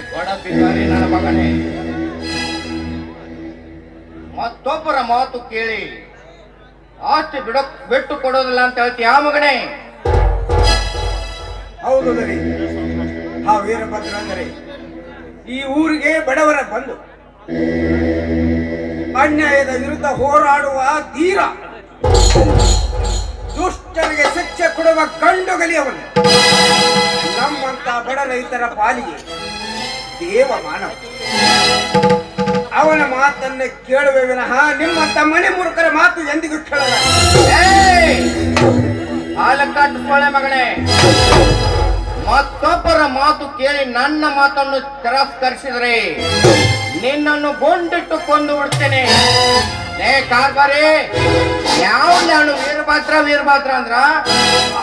ನನ್ನ ಮಗನೇ. ಮತ್ತೊಬ್ಬರ ಮಾತು ಕೇಳಿ. ಆಸ್ತಿ ಬಿಡ, ಬಿಟ್ಟು ಕೊಡೋದಿಲ್ಲ ಅಂತ ಹೇಳ್ತೀಯ ಆ ಮಗನೇ. ಹೌದು ಆ ವೀರಭದ್ರ ಅಂದರೆ ಈ ಊರಿಗೆ ಬಡವರ ಬಂದು ಅನ್ಯಾಯದ ವಿರುದ್ಧ ಹೋರಾಡುವ ತೀರ ದುಷ್ಟರಿಗೆ ಶಿಕ್ಷೆ ಕೊಡುವ ಕಂಡುಗಲಿಯವನು ನಮ್ಮಂತ ಬಡ ರೈತರ ಪಾಲಿಗೆ ದೇವ ಮಾನವ ಅವನ ಮಾತನ್ನ ಕೇಳುವೆ ವಿನಃ ನಿಮ್ಮಂತ ಮನೆ ಮುರುಕರ ಮಾತು ಎಂದಿಗೂ ಕೇಳಲ್ಲ. ಹಾಲಕ್ಕಾಟು ಮಗನೇ. ಮತ್ತೊಬ್ಬರ ಮಾತು ಕೇಳಿ ನನ್ನ ಮಾತನ್ನು ತಿರಸ್ಕರಿಸಿದ್ರೆ ನಿನ್ನನ್ನು ಗೊಂಡಿಟ್ಟು ಕೊಂದು ಬಿಡ್ತೇನೆ. ಕಾರ್ಬಾರಿ, ಯಾವ ನಾನು ವೀರ ಮಾತ್ರ ಅಂದ್ರ?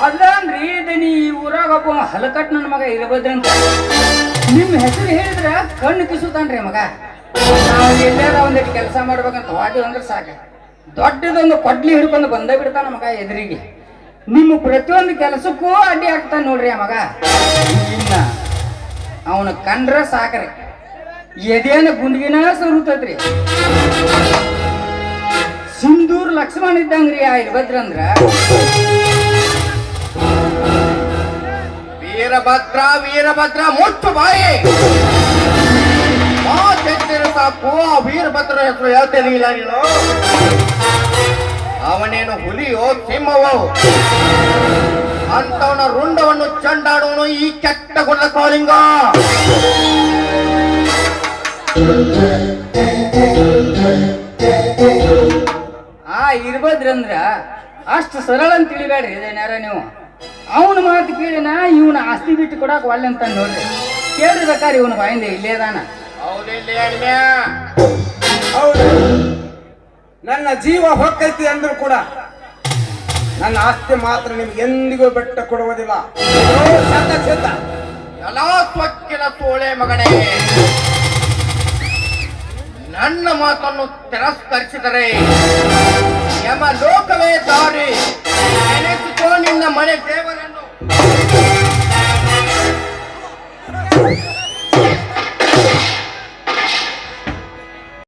ಅಲ್ಲನ್ರಿ ದಿನಿ ಈ ಊರಾಗ ಒಬ್ಬ ಹಲಕಟ್ ನನ್ನ ಮಗ ಇರಬದ್ರಂತ ನಿಮ್ಮ ಹೆಸರು ಹೇಳಿದ್ರ ಕಣ್ಣು ಕಿಸುತ್ತಾನ್ರಿ ಮಗ. ನಾವು ಎಲ್ಲಾರ ಒಂದಿಟ್ಟು ಕೆಲಸ ಮಾಡ್ಬೇಕಂತ ವಾಡಿ ಅಂದ್ರೆ ಸಾಕ. ದೊಡ್ಡದೊಂದು ಕೊಡ್ಲಿ ಹಿಡ್ಕೊಂಡು ಬಂದೇ ಬಿಡ್ತಾನ ಮಗ ಎದುರಿಗೆ. ನಿಮ್ಮ ಪ್ರತಿಯೊಂದು ಕೆಲಸಕ್ಕೂ ಅಡ್ಡಿ ಆಗ್ತಾನ ನೋಡ್ರಿ ಆ ಮಗ. ಇನ್ನ ಅವನ ಕಂಡ್ರ ಸಾಕ್ರಿ. ಎದೇನ ಗುಂಡ್ಗಿನ ಸರುತೈತ್ರಿ. ಸಿಂಧೂರ್ ಲಕ್ಷ್ಮಣ ಇದ್ದಂಗ್ರಿ ಆ ಇರ್ಬದ್ರಂದ್ರ ವೀರಭದ್ರ ವೀರಭದ್ರ ಮುಟ್ಟು ಬಾಯಿ ಮಾತೆತ್ತಿರ ಸಾಕು ಆ ವೀರಭದ್ರ ಹೆಸರು ಹೇಳ್ತೇನೆ ಇಲ್ಲ ನೀನು ಅವನೇನು ಹುಲಿಯೋ ಸಿಂಹವೋ ಅಂತವನ ರುಂಡವನ್ನು ಚಂಡಾಡುವನು ಈ ಕೆಟ್ಟ ಗುಣದ ಕಾಲಿಂಗ ಆ ಇರ್ಬದ್ರಂದ್ರ ಅಷ್ಟು ಸರಳ ಅಂತ ತಿಳಿಬೇಡ್ರಿ ಇದೇನಾರ ನೀವು. ಅವನ ಮಾತು ಕೇಳಿನ ಇವನ ಆಸ್ತಿ ಬಿಟ್ಟು ಕೊಡಕ್ ಒಳ್ಳೆ ಅಂತ ನೋಡ್ರಿ. ಕೇಳ್ರಿ ಬೇಕಾದ್ರೆ ಇವನ ಬಾಯಿಂದ ಇಲ್ಲೇ ಅದಾನ. ಹೌದಿಲ್ಲ ಹೌದು. ನನ್ನ ಜೀವ ಹೊಕ್ಕೈತಿ ಅಂದ್ರೂ ಕೂಡ ನನ್ನ ಆಸ್ತಿ ಮಾತ್ರ ನಿಮ್ಗೆ ಎಂದಿಗೂ ಬೆಟ್ಟ ಕೊಡುವುದಿಲ್ಲ. ಎಲ್ಲ ಸ್ವಚ್ಛನ ಸೋಳೆ ಮಗನೇ. ನನ್ನ ಮಾತನ್ನು ತಿರಸ್ಕರಿಸಿದರೆ ಯಮ ಲೋಕವೇ ದಾರಿ.